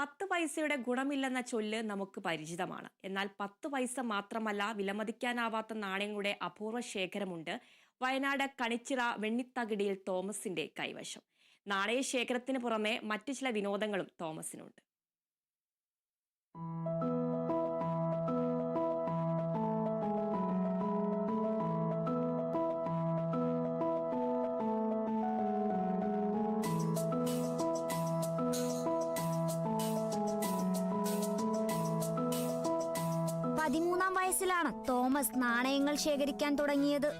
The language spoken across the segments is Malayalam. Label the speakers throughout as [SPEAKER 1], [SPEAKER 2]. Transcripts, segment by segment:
[SPEAKER 1] പത്ത് പൈസയുടെ ഗുണമില്ലെന്ന ചൊല്ല് നമുക്ക് പരിചിതമാണ്. എന്നാൽ പത്ത് പൈസ മാത്രമല്ല വിലമതിക്കാനാവാത്ത നാണയങ്ങളുടെ അപൂർവ ശേഖരമുണ്ട് വയനാട് കണിച്ചിറ വെണ്ണിത്തകിടിയിൽ തോമസിന്റെ കൈവശം. നാണയ ശേഖരത്തിന് പുറമെ മറ്റു ചില വിനോദങ്ങളും തോമസിനുണ്ട്.
[SPEAKER 2] പതിമൂന്നാം വയസ്സിലാണ് തോമസ് നാണയങ്ങൾ ശേഖരിക്കാൻ തുടങ്ങിയത്.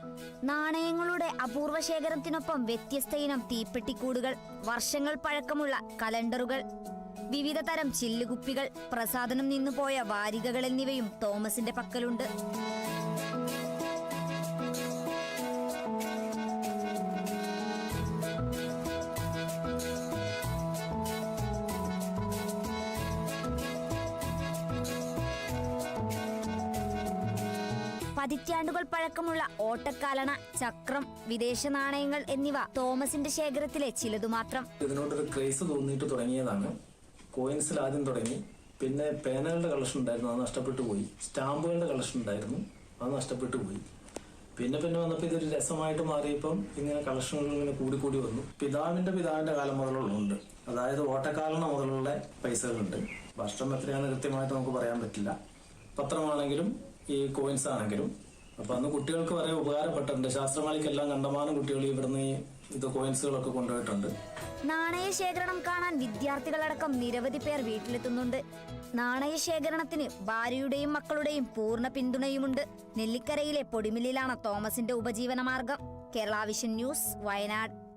[SPEAKER 2] നാണയങ്ങളുടെ അപൂർവ ശേഖരത്തിനൊപ്പം വ്യത്യസ്ത ഇനം തീപ്പെട്ടിക്കൂടുകൾ വർഷങ്ങൾ പഴക്കമുള്ള കലണ്ടറുകൾ വിവിധ തരം ചില്ലുകുപ്പികൾ പ്രസാദനം നിന്നുപോയ വാരികകൾ എന്നിവയും തോമസിന്റെ പക്കലുണ്ട്. പതിറ്റാണ്ടുകൾ പഴക്കമുള്ള ഓട്ടക്കാലണ ചക്രം വിദേശ നാണയങ്ങൾ എന്നിവ തോമസിന്റെ ശേഖരത്തിലെ ചിലതു മാത്രം.
[SPEAKER 3] ഇതിനോടൊരു ക്രേസ് തോന്നിയിട്ട് തുടങ്ങിയതാണ്. കോയിൻസിൽ ആദ്യം തുടങ്ങി. പിന്നെ പേനകളുടെ കളക്ഷൻ ഉണ്ടായിരുന്നു അത് നഷ്ടപ്പെട്ടു പോയി. സ്റ്റാമ്പുകളുടെ കളക്ഷൻ ഉണ്ടായിരുന്നു അത് നഷ്ടപ്പെട്ടു പോയി. പിന്നെ പിന്നെ വന്നപ്പോൾ ഇതൊരു രസമായിട്ട് മാറിയപ്പം ഇങ്ങനെ കളക്ഷനുകൾ ഇങ്ങനെ കൂടി കൂടി വന്നു. പിതാവിന്റെ പിതാവിന്റെ കാലം മുതലുള്ളുണ്ട് അതായത് ഓട്ടക്കാലണ മുതലുള്ള പൈസകളുണ്ട്. വർഷം എത്രയാണെന്ന് കൃത്യമായിട്ട് നമുക്ക് പറയാൻ പറ്റില്ല. പത്രമാണെങ്കിലും ഈ കോയിൻസ് ആണെങ്കിലും. അപ്പൊ അന്ന് കുട്ടികൾക്ക് വളരെ ഉപകാരപ്പെട്ടിട്ടുണ്ട് ശാസ്ത്രമാലിക്കെല്ലാം കണ്ടമാനം കുട്ടികൾ ഇവിടുന്ന് ഇത് കോയിൻസുകളൊക്കെ കൊണ്ടുപോയിട്ടുണ്ട്.
[SPEAKER 2] നാണയ ശേഖരണം കാണാൻ വിദ്യാർത്ഥികളടക്കം നിരവധി പേർ വീട്ടിലെത്തുന്നുണ്ട്. നാണയ ശേഖരണത്തിന് ഭാര്യയുടെയും മക്കളുടെയും പൂർണ പിന്തുണയുമുണ്ട്. നെല്ലിക്കരയിലെ പൊടിമില്ലിലാണ് തോമസിന്റെ ഉപജീവന മാർഗം കേരള വിഷൻ ന്യൂസ് വയനാട്.